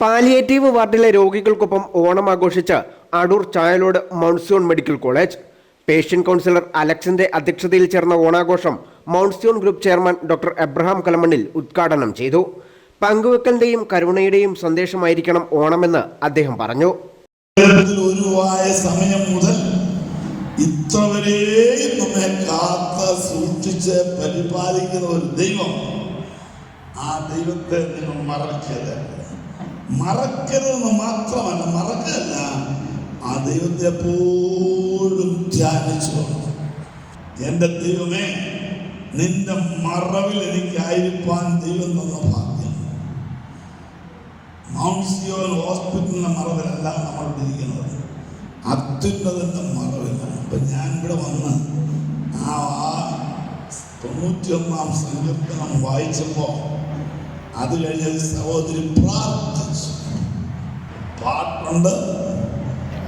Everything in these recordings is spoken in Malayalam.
പാലിയേറ്റീവ് വാർഡിലെ രോഗികൾക്കൊപ്പം Onam ആഘോഷിച്ച Adoor Chayalode Mount Zion medical college. Patient counsellor അലക്സിന്റെ അധ്യക്ഷതയിൽ ചേർന്ന ഓണാഘോഷം Mount Zion group chairman doctor Abraham Kalamannil ഉദ്ഘാടനം ചെയ്തു. പങ്കുവെക്കലിന്റെയും കരുണയുടെയും സന്ദേശമായിരിക്കണം ഓണമെന്ന് അദ്ദേഹം പറഞ്ഞു. സമയം മുതൽ നമ്മെ കാത്ത സൂക്ഷിച്ച് പരിപാലിക്കുന്ന ഒരു ദൈവം ആ ദൈവത്തെ നിങ്ങൾ മറക്കരുത് മറക്കരുതെന്ന് മാത്രമല്ല മറക്കല്ല ആ ദൈവത്തെ എപ്പോഴും ധ്യാനിച്ചു എന്റെ ദൈവമേ നിന്റെ മറവിൽ എനിക്കായിരിക്കാൻ ദൈവം തന്ന ഭാഗ്യം. മൗണ്ട് സിയോൻ ഹോസ്പിറ്റലിന്റെ മറവിലല്ല നമ്മൾ ഇരിക്കുന്നത്. അത്യുന്നതിന്റെ മറവിലാണ് അപ്പൊ ഞാൻ ഇവിടെ വന്ന് ആ തൊണ്ണൂറ്റിയൊന്നാം സങ്കീർത്തനം വായിച്ചപ്പോൾ അത് കഴിഞ്ഞ സഹോദരി പ്രാർത്ഥിച്ചു. പാട്ടുണ്ട്.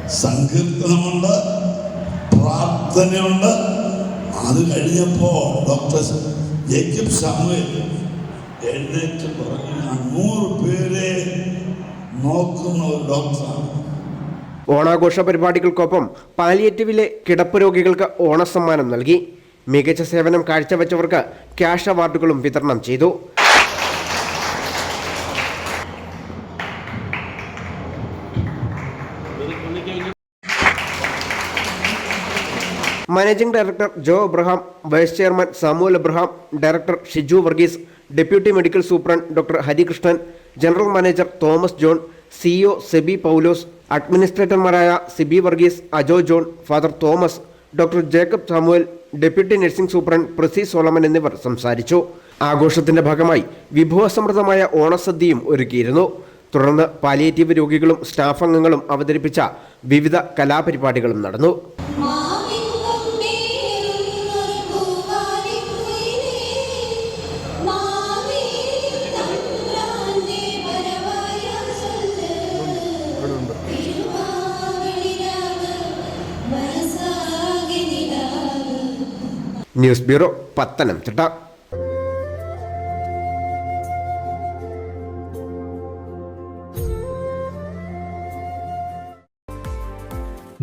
സങ്കീർത്തനമുണ്ട്. പ്രാർത്ഥനയുണ്ട്. അത് കഴിഞ്ഞപ്പോൾ ഡോക്ടർ ജേക്കബ് സാമുവേൽ എഴുന്നേറ്റ് പറഞ്ഞു "ഞാൻ നൂറ് പേരെ നോക്കുന്ന ഒരു ഡോക്ടറാണ്. ഓണാഘോഷ പരിപാടികൾക്കൊപ്പം പാലിയേറ്റീവിലെ കിടപ്പ് രോഗികൾക്ക് ഓണസമ്മാനം നൽകി. മികച്ച സേവനം കാഴ്ചവെച്ചവർക്ക് ക്യാഷ് അവാർഡുകളും വിതരണം ചെയ്തു. Managing director Jo Abraham vice chairman Samuel Abraham director Shiju Varghese deputy medical superintendent doctor Harikrishnan general manager Thomas John CEO Sebi Paulose അഡ്മിനിസ്ട്രേറ്റർമാരായ Sibi Varghese Ajo John father Thomas doctor Jacob Samuel deputy nursing superintendent Prasy Solomon എന്നിവർ സംസാരിച്ചു. ആഘോഷത്തിന്റെ ഭാഗമായി വിഭവസമൃദ്ധമായ ഓണസദ്യയും ഒരുക്കിയിരുന്നു. തുടർന്ന് പാലിയേറ്റീവ് രോഗികളും സ്റ്റാഫ് അംഗങ്ങളും അവതരിപ്പിച്ച വിവിധ കലാപരിപാടികളും നടന്നു. News bureau Pathanamthitta.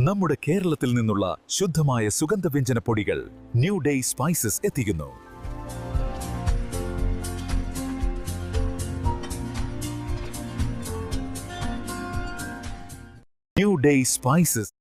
നമ്മുടെ കേരളത്തിൽ നിന്നുള്ള ശുദ്ധമായ സുഗന്ധവ്യഞ്ജന പൊടികൾ ന്യൂ ഡേ സ്പൈസസ് എത്തിക്കുന്നു. New day spices